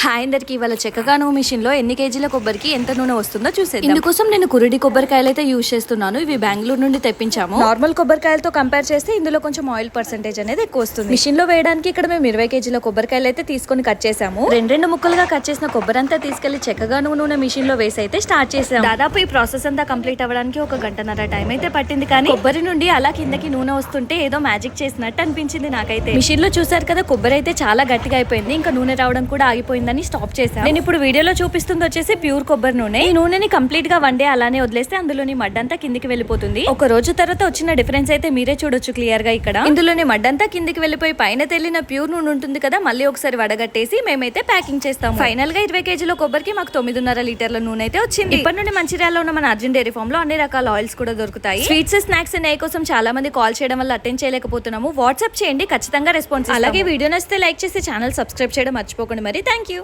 Hi అందరికి ఇవాళ చెక్కగాను మిషన్లో ఎన్ని కేజీల కొబ్బరికి ఎంత నూనె వస్తుందో చూసేది ఇందుకోసం నేను కురుడి కొబ్బరికాయలు అయితే యూజ్ చేస్తున్నాను. ఇవి బెంగళూరు నుండి తెప్పించాము. నార్మల్ కొబ్బరికాయలతో కంపేర్ చేస్తే ఇందులో కొంచెం ఆయిల్ పర్సెంటేజ్ అనేది ఎక్కువ వస్తుంది. మిషన్లో వేయడానికి ఇక్కడ మేము ఇరవై కేజీల కొబ్బరికాయలు అయితే తీసుకొని కట్ చేసాము రెండు రెండు ముక్కలుగా కట్ చేసిన కొబ్బరి అంతా తీసుకెళ్ళి చెక్కగాను నూనె మిషన్లో వేసి అయితే స్టార్ట్ చేసాము దాదాపు ఈ ప్రాసెస్ అంతా కంప్లీట్ అవ్వడానికి ఒక గంటన్నర టైం అయితే పట్టింది కానీ కొబ్బరి నుండి అలా కిందకి నూనె వస్తుంటే ఏదో మ్యాజిక్ చేసినట్టు అనిపించింది నాకైతే. మిషన్లో చూసారు కదా కొబ్బరి అయితే చాలా గట్టిగా అయిపోయింది. ఇంకా నూనె రావడం కూడా ఆగిపోయిందని స్టాప్ చేశాను నేను ఇప్పుడు వీడియోలో చూపిస్తుంది వచ్చేసి ప్యూర్ కొబ్బరి నూనె. ఈ నూనెని కంప్లీట్గా వన్ డే అలానే వదిలేస్తే అందులోని మడ్డంతా కిందికి వెళ్ళిపోతుంది. ఒక రోజు తర్వాత వచ్చిన డిఫరెన్స్ అయితే మీరే చూడొచ్చు క్లియర్గా ఇక్కడ. ఇందులోని మడ్డంతా కిందికి వెళ్ళిపోయి పైన తెల్లిన ప్యూర్ నూనె ఉంటుంది కదా మళ్ళీ ఒకసారి వడగట్టేసి మేమైతే ప్యాకింగ్ చేస్తాం ఫైనల్గా ఇరవై కేజీల కొబ్బరికి మాకు తొమ్మిదిన్నర లీటర్ల నూనె అయితే వచ్చింది. ఇప్పటి నుండి మంచిర్యాలలో ఉన్న మన అర్జున్ డైరీ ఫామ్లో అన్ని రకాల ఆయిల్స్ కూడా దొరుకుతాయి. స్వీట్స్ స్నాక్స్ నెయ్యి కోసం చాలా మంది కాల్ చేయడం వల్ల అటెండ్ చేయలేకపోతున్నాము. వాట్సాప్ చేయండి ఖచ్చితంగా రెస్పాన్స్ అలాగే వీడియో నచ్చితే లైక్ చేసి ఛానల్ సబ్స్క్రైబ్ చేయడం మర్చిపోకండి మరి. Thank you